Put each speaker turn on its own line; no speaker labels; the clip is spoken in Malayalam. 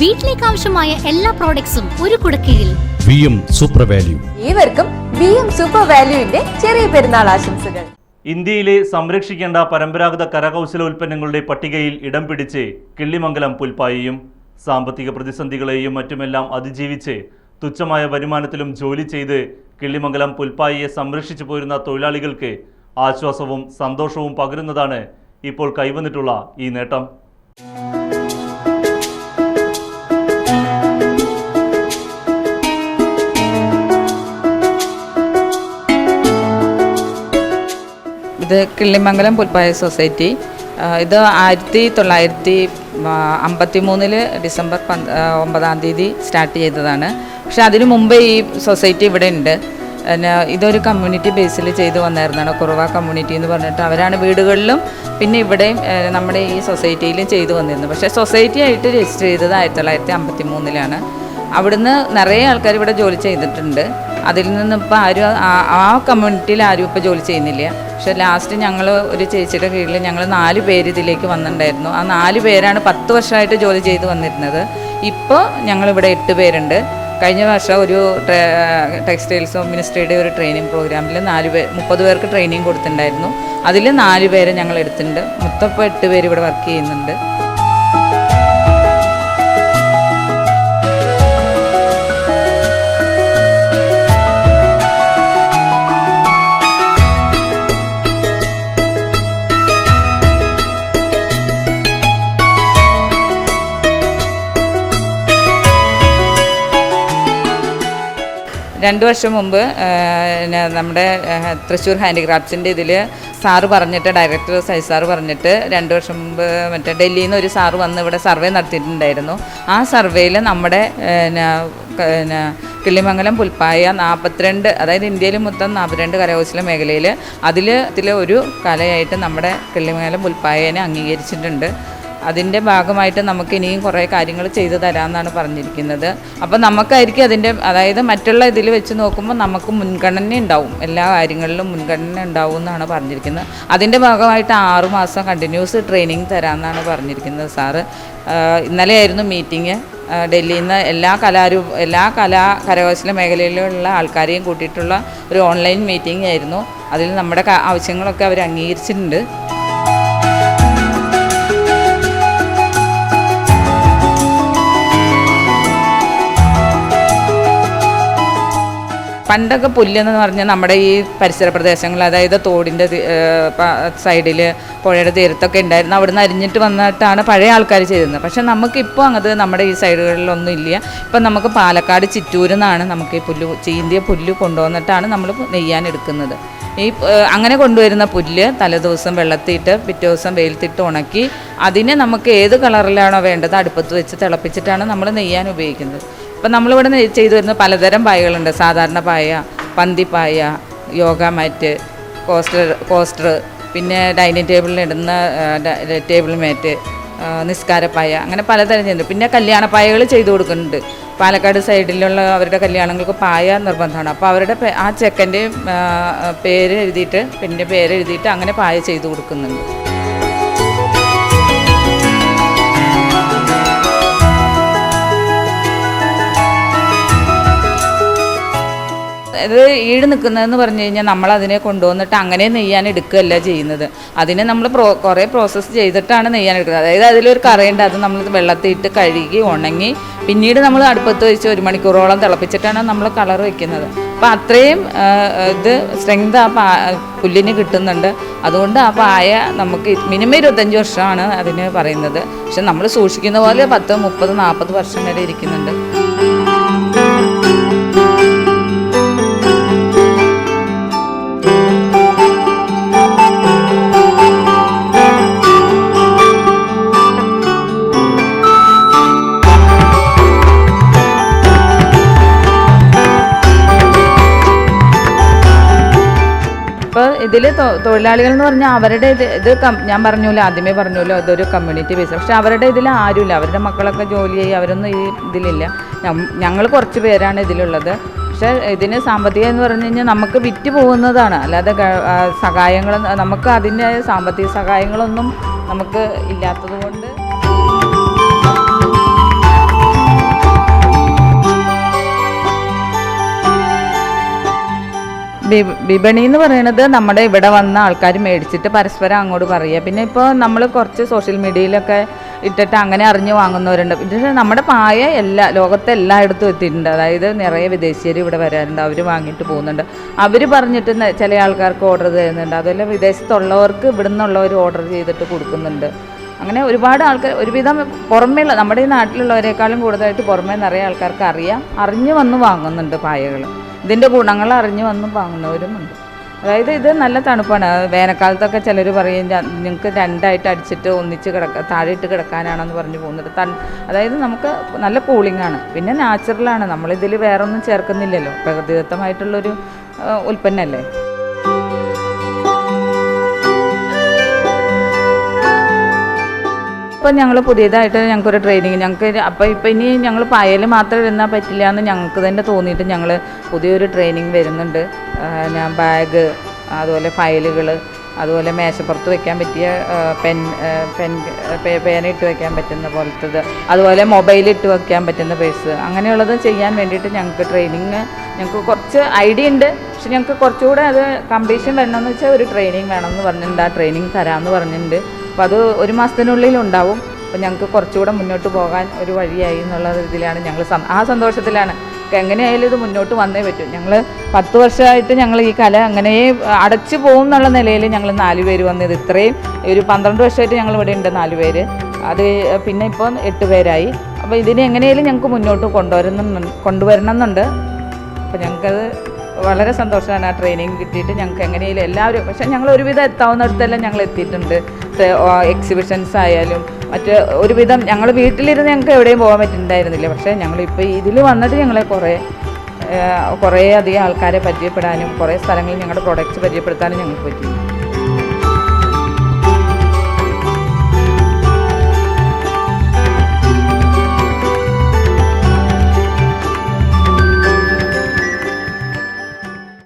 വീട്ടിലേക്ക് ആവശ്യമായ എല്ലാ പ്രോഡക്ട്സും ഒരു കുടക്കീഴിൽ.
വി എം സൂപ്പർ വാല്യൂ
ഏവർക്കും വി എം സൂപ്പർ വാല്യൂവിന്റെ ചെറിയ പെരുന്നാൾ ആശംസകൾ.
ഇന്ത്യയിലെ സംരക്ഷിക്കേണ്ട പരമ്പരാഗത കരകൗശല ഉൽപ്പന്നങ്ങളുടെ പട്ടികയിൽ ഇടം പിടിച്ച് കിള്ളിമംഗലം പുൽപ്പായിയും സാമ്പത്തിക പ്രതിസന്ധികളെയും മറ്റുമെല്ലാം അതിജീവിച്ച് തുച്ഛമായ വരുമാനത്തിലും ജോലി ചെയ്ത് കിള്ളിമംഗലം പുൽപ്പായിയെ സംരക്ഷിച്ചു പോരുന്ന തൊഴിലാളികൾക്ക് ആശ്വാസവും സന്തോഷവും പകരുന്നതാണ് ഇപ്പോൾ കൈവന്നിട്ടുള്ള ഈ നേട്ടം.
കിള്ളിമംഗലം പുൽപ്പായ സൊസൈറ്റി. ഇത് ആയിരത്തി തൊള്ളായിരത്തി അമ്പത്തി മൂന്നിൽ ഡിസംബർ ഒമ്പതാം തീയതി സ്റ്റാർട്ട് ചെയ്തതാണ്. പക്ഷെ അതിനു മുമ്പേ ഈ സൊസൈറ്റി ഇവിടെ ഉണ്ട്. പിന്നെ ഇതൊരു കമ്മ്യൂണിറ്റി ബേസിൽ ചെയ്തു വന്നായിരുന്നാണ് കുറവ കമ്മ്യൂണിറ്റി എന്ന് പറഞ്ഞിട്ട്. അവരാണ് വീടുകളിലും പിന്നെ ഇവിടെയും നമ്മുടെ ഈ സൊസൈറ്റിയിലും ചെയ്തു വന്നിരുന്നു പക്ഷേ സൊസൈറ്റി ആയിട്ട് രജിസ്റ്റർ ചെയ്തത് ആയിരത്തി തൊള്ളായിരത്തി അമ്പത്തി മൂന്നിലാണ് അവിടുന്ന് നിറയെ ആൾക്കാർ ഇവിടെ ജോലി ചെയ്തിട്ടുണ്ട്. അതിൽ നിന്ന് ഇപ്പോൾ ആരും ആ- കമ്മ്യൂണിറ്റിയിൽ ആരും ഇപ്പോൾ ജോലി ചെയ്യുന്നില്ല. പക്ഷെ ലാസ്റ്റ് ഞങ്ങൾ ഒരു ചേച്ചിയുടെ കീഴിൽ ഞങ്ങൾ നാല് പേര് ഇതിലേക്ക് വന്നിട്ടുണ്ടായിരുന്നു. ആ നാല് പേരാണ് പത്ത് വർഷമായിട്ട് ജോലി ചെയ്ത് വന്നിരുന്നത്. ഇപ്പോൾ ഞങ്ങളിവിടെ എട്ട് പേരുണ്ട്. കഴിഞ്ഞ വർഷം ഒരു ടെക്സ്റ്റൈൽസ് മിനിസ്ട്രിയുടെ ഒരു ട്രെയിനിങ് പ്രോഗ്രാമിൽ നാല് പേർ മുപ്പത് പേർക്ക് ട്രെയിനിങ് കൊടുത്തിട്ടുണ്ടായിരുന്നു. അതിൽ നാല് പേരെ ഞങ്ങൾ എടുത്തിട്ടുണ്ട്. മൊത്തം ഇപ്പോൾ എട്ട് പേര് ഇവിടെ വർക്ക് ചെയ്യുന്നുണ്ട്. രണ്ട് വർഷം മുമ്പ് നമ്മുടെ തൃശ്ശൂർ ഹാൻഡിക്രാഫ്റ്റ്സിന്റെ ഇതിൽ സാറ് പറഞ്ഞിട്ട് ഡയറക്ടർ സൈ സാറ് പറഞ്ഞിട്ട് രണ്ട് വർഷം മുമ്പ് മറ്റേ ഡൽഹിയിൽ നിന്ന് ഒരു സാറ് വന്ന് ഇവിടെ സർവേ നടത്തിയിട്ടുണ്ടായിരുന്നു. ആ സർവേയിൽ നമ്മുടെ കിളിമംഗലം കിള്ളിമംഗലം പുൽപ്പായ നാൽപ്പത്തിരണ്ട് അതായത് ഇന്ത്യയിൽ മൊത്തം നാൽപ്പത്തിരണ്ട് കരകൗശല മേഖലയിൽ അതിൽ ഒരു കലയായിട്ട് നമ്മുടെ കിള്ളിമംഗലം പുൽപ്പായനെ അംഗീകരിച്ചിട്ടുണ്ട്. അതിന്റെ ഭാഗമായിട്ട് നമുക്ക് ഇനിയും കുറേ കാര്യങ്ങൾ ചെയ്തു തരാമെന്നാണ് പറഞ്ഞിരിക്കുന്നത്. അപ്പോൾ നമുക്കായിരിക്കും അതിന്റെ അതായത് മറ്റുള്ള ഇതിൽ വെച്ച് നോക്കുമ്പോൾ നമുക്ക് മുൻഗണന ഉണ്ടാവും. എല്ലാ കാര്യങ്ങളിലും മുൻഗണന ഉണ്ടാവും എന്നാണ് പറഞ്ഞിരിക്കുന്നത്. അതിന്റെ ഭാഗമായിട്ട് ആറുമാസം കണ്ടിന്യൂസ് ട്രെയിനിങ് തരാമെന്നാണ് പറഞ്ഞിരിക്കുന്നത് സാറ്. ഇന്നലെയായിരുന്നു മീറ്റിംഗ്. ഡൽഹിയിൽ നിന്ന് എല്ലാ കലാരൂ എല്ലാ കലാ കരകൗശല മേഖലയിലുള്ള ആൾക്കാരെയും കൂട്ടിയിട്ടുള്ള ഒരു ഓൺലൈൻ മീറ്റിംഗ് ആയിരുന്നു. അതിൽ നമ്മുടെ ആവശ്യങ്ങളൊക്കെ അവർ അംഗീകരിച്ചിട്ടുണ്ട്. പണ്ടൊക്കെ പുല്ലെന്ന് പറഞ്ഞാൽ നമ്മുടെ ഈ പരിസര പ്രദേശങ്ങൾ അതായത് തോടിന്റെ സൈഡിൽ പുഴയുടെ തീരത്തൊക്കെ ഉണ്ടായിരുന്നു. അവിടുന്ന് അരിഞ്ഞിട്ട് വന്നിട്ടാണ് പഴയ ആൾക്കാർ ചെയ്തിരുന്നത്. പക്ഷെ നമുക്കിപ്പോൾ അത് നമ്മുടെ ഈ സൈഡുകളിലൊന്നും ഇല്ല. ഇപ്പം നമുക്ക് പാലക്കാട് ചിറ്റൂരിൽ നിന്നാണ് നമുക്ക് ഈ പുല്ല് ചീന്തിയ പുല്ല് കൊണ്ടുവന്നിട്ടാണ് നമ്മൾ നെയ്യാൻ എടുക്കുന്നത് ഈ അങ്ങനെ കൊണ്ടുവരുന്ന പുല്ല് തലേദിവസം വെള്ളത്തിയിട്ട് പിറ്റേ ദിവസം വെയിലത്തിട്ട് ഉണക്കി അതിനെ നമുക്ക് ഏത് കളറിലാണോ വേണ്ടത് അടുപ്പത്ത് വെച്ച് തിളപ്പിച്ചിട്ടാണ് നമ്മൾ നെയ്യാൻ ഉപയോഗിക്കുന്നത്. ഇപ്പം നമ്മളിവിടെ ചെയ്തു വരുന്ന പലതരം പായകളുണ്ട്. സാധാരണ പായ പന്തിപ്പായ യോഗ മാറ്റ് കോസ്റ്റർ കോസ്റ്റർ പിന്നെ ഡൈനിങ് ടേബിളിൽ ഇടുന്ന ടേബിൾ മാറ്റ് നിസ്കാരപ്പായ അങ്ങനെ പലതരം ചെയ്യുന്നു പിന്നെ കല്യാണപ്പായകൾ ചെയ്തു കൊടുക്കുന്നുണ്ട്. പാലക്കാട് സൈഡിലുള്ള അവരുടെ കല്യാണങ്ങൾക്ക് പായ നിർബന്ധമാണ്. അപ്പോൾ അവരുടെ ആ ചെക്കന്റെ പേര് എഴുതിയിട്ട് പിന്നെ പേര് എഴുതിയിട്ട് അങ്ങനെ പായ ചെയ്തു കൊടുക്കുന്നുണ്ട്. ഇത് ഈട് നിൽക്കുന്നതെന്ന് പറഞ്ഞു കഴിഞ്ഞാൽ നമ്മൾ അതിനെ കൊണ്ടുവന്നിട്ട് അങ്ങനെ നെയ്യാൻ എടുക്കുകയല്ല ചെയ്യുന്നത്. അതിനെ നമ്മൾ പ്രോ കുറേ പ്രോസസ്സ് ചെയ്തിട്ടാണ് നെയ്യാൻ എടുക്കുന്നത്. അതായത് അതിലൊരു കറയുണ്ട് അത് നമ്മൾ വെള്ളത്തിൽ ഇട്ട് കഴുകി ഉണങ്ങി പിന്നീട് നമ്മൾ അടുപ്പത്ത് വെച്ച് ഒരു മണിക്കൂറോളം തിളപ്പിച്ചിട്ടാണ് നമ്മൾ കളർ വെക്കുന്നത്. അപ്പോൾ അത്രയും ഇത് സ്ട്രെങ്ത് ആ പാ പുല്ലിന് കിട്ടുന്നുണ്ട്. അതുകൊണ്ട് ആ പായ നമുക്ക് മിനിമം ഇരുപത്തഞ്ച് വർഷമാണ് അതിന് പറയുന്നത്. പക്ഷെ നമ്മൾ സൂക്ഷിക്കുന്ന പോലെ പത്ത് മുപ്പത് നാൽപ്പത് വർഷം വരെ ഇരിക്കുന്നുണ്ട്. ഇപ്പോൾ ഇതിൽ തൊഴിലാളികൾ എന്ന് പറഞ്ഞാൽ അവരുടെ ഇത് ഇത് ഞാൻ പറഞ്ഞല്ലോ ആദ്യമേ പറഞ്ഞല്ലോ അതൊരു കമ്മ്യൂണിറ്റി ബേസ് പക്ഷെ അവരുടെ ഇതിൽ ആരുമില്ല അവരുടെ മക്കളൊക്കെ ജോലി ചെയ്യും അവരൊന്നും ഈ ഇതിലില്ല. ഞങ്ങൾ കുറച്ച് പേരാണ് ഇതിലുള്ളത്. പക്ഷെ ഇതിന് സാമ്പത്തികം എന്ന് പറഞ്ഞു കഴിഞ്ഞാൽ നമുക്ക് വിറ്റ് പോകുന്നതാണ്. അല്ലാതെ സഹായങ്ങൾ നമുക്ക് അതിന്റെ സാമ്പത്തിക സഹായങ്ങളൊന്നും നമുക്ക് ഇല്ലാത്തത് വിപണി എന്ന് പറയുന്നത് നമ്മുടെ ഇവിടെ വന്ന ആൾക്കാർ മേടിച്ചിട്ട് പരസ്പരം അങ്ങോട്ട് പറയുക. പിന്നെ ഇപ്പോൾ നമ്മൾ കുറച്ച് സോഷ്യൽ മീഡിയയിലൊക്കെ ഇട്ടിട്ട് അങ്ങനെ അറിഞ്ഞു വാങ്ങുന്നവരുണ്ട്. പക്ഷേ നമ്മുടെ പായ എല്ലാ ലോകത്തെ എല്ലായിടത്തും എത്തിയിട്ടുണ്ട്. അതായത് നിറയെ വിദേശീയർ ഇവിടെ വരാറുണ്ട്. അവർ വാങ്ങിയിട്ട് പോകുന്നുണ്ട്. അവർ പറഞ്ഞിട്ട് ചില ആൾക്കാർക്ക് ഓർഡർ തരുന്നുണ്ട്. അതുപോലെ വിദേശത്തുള്ളവർക്ക് ഇവിടെ നിന്നുള്ളവർ ഓർഡർ ചെയ്തിട്ട് കൊടുക്കുന്നുണ്ട്. അങ്ങനെ ഒരുപാട് ആൾക്കാർ ഒരുവിധം പുറമേയുള്ള നമ്മുടെ ഈ നാട്ടിലുള്ളവരെക്കാളും കൂടുതലായിട്ട് പുറമേ നിറയെ ആൾക്കാർക്ക് അറിയാം അറിഞ്ഞു വന്ന് വാങ്ങുന്നുണ്ട് പായകൾ ഇതിന്റെ ഗുണങ്ങൾ അറിഞ്ഞു വന്ന് വാങ്ങുന്നവരുമുണ്ട് അതായത് ഇത് നല്ല തണുപ്പാണ്. വേനൽക്കാലത്തൊക്കെ ചിലർ പറയും നിങ്ങൾക്ക് രണ്ടായിട്ട് അടിച്ചിട്ട് ഒന്നിച്ച് കിടക്ക താഴെയിട്ട് കിടക്കാനാണെന്ന് പറഞ്ഞ് പോകുന്നത്. തൺ അതായത് നമുക്ക് നല്ല കൂളിംഗ് ആണ്. പിന്നെ നാച്ചുറലാണ് നമ്മളിതിൽ വേറൊന്നും ചേർക്കുന്നില്ലല്ലോ. പ്രകൃതിദത്തമായിട്ടുള്ളൊരു ഉൽപ്പന്നമല്ലേ ഇപ്പം ഞങ്ങൾ പുതിയതായിട്ട് ഞങ്ങൾക്കൊരു ട്രെയിനിങ് ഞങ്ങൾക്ക് അപ്പം ഇപ്പം ഇനി ഞങ്ങൾ പായൽ മാത്രം ഇരുന്നാൽ പറ്റില്ല എന്ന് ഞങ്ങൾക്ക് തന്നെ തോന്നിയിട്ട് ഞങ്ങൾ പുതിയൊരു ട്രെയിനിങ് വരുന്നുണ്ട്. ഞാൻ ബാഗ് അതുപോലെ ഫയലുകൾ അതുപോലെ മേശപ്പുറത്ത് വെക്കാൻ പറ്റിയ പെൻ പെൻ പേന ഇട്ട് വെക്കാൻ പറ്റുന്ന പോലത്തത്. അതുപോലെ മൊബൈൽ ഇട്ട് വെക്കാൻ പറ്റുന്ന പേഴ്സ് അങ്ങനെയുള്ളത് ചെയ്യാൻ വേണ്ടിയിട്ട് ഞങ്ങൾക്ക് ട്രെയിനിങ് ഞങ്ങൾക്ക് കുറച്ച് ഐഡിയ ഉണ്ട്. പക്ഷെ ഞങ്ങൾക്ക് കുറച്ചുകൂടെ അത് കമ്പീഷൻ വരണമെന്ന് വെച്ചാൽ ഒരു ട്രെയിനിങ് വേണമെന്ന് പറഞ്ഞിട്ടുണ്ട്. ആ ട്രെയിനിങ് തരാമെന്ന് പറഞ്ഞിട്ടുണ്ട്. അപ്പോൾ അത് ഒരു മാസത്തിനുള്ളിൽ ഉണ്ടാവും അപ്പോൾ ഞങ്ങൾക്ക് കുറച്ചുകൂടെ മുന്നോട്ട് പോകാൻ ഒരു വഴിയായി എന്നുള്ള രീതിയിലാണ് ഞങ്ങൾ ആ സന്തോഷത്തിലാണ്. എങ്ങനെയായാലും ഇത് മുന്നോട്ട് വന്നേ പറ്റും. ഞങ്ങൾ പത്ത് വർഷമായിട്ട് ഞങ്ങൾ ഈ കല അങ്ങനെ അടച്ചു പോകും എന്നുള്ള നിലയിൽ ഞങ്ങൾ നാല് പേര് വന്നത് ഇത്രയും ഒരു പന്ത്രണ്ട് വർഷമായിട്ട് ഞങ്ങൾ ഇവിടെ ഉണ്ട് നാല് പേര്. അത് പിന്നെ ഇപ്പോൾ എട്ട് പേരായി. അപ്പോൾ ഇതിനെ എങ്ങനെയായാലും ഞങ്ങൾക്ക് മുന്നോട്ട് കൊണ്ടുവരുന്നു കൊണ്ടുവരണം എന്നുണ്ട് അപ്പോൾ ഞങ്ങൾക്കത് വളരെ സന്തോഷമാണ് ആ ട്രെയിനിങ് കിട്ടിയിട്ട് ഞങ്ങൾക്ക് എങ്ങനെയും എല്ലാവരും പക്ഷേ ഞങ്ങൾ ഒരുവിധം എത്താവുന്നിടത്തെല്ലാം ഞങ്ങൾ എത്തിയിട്ടുണ്ട്. എക്സിബിഷൻസ് ആയാലും മറ്റ് ഒരുവിധം ഞങ്ങൾ വീട്ടിലിരുന്ന് ഞങ്ങൾക്ക് എവിടെയും പോകാൻ പറ്റുന്നുണ്ടായിരുന്നില്ല പക്ഷേ ഞങ്ങളിപ്പോൾ ഇതിൽ വന്നിട്ട് ഞങ്ങളെ കുറേ കുറേ അധികം ആൾക്കാരെ പരിചയപ്പെടാനും കുറേ സ്ഥലങ്ങളിൽ ഞങ്ങളുടെ പ്രൊഡക്റ്റ്സ് പരിചയപ്പെടുത്താനും ഞങ്ങൾക്ക് പറ്റി.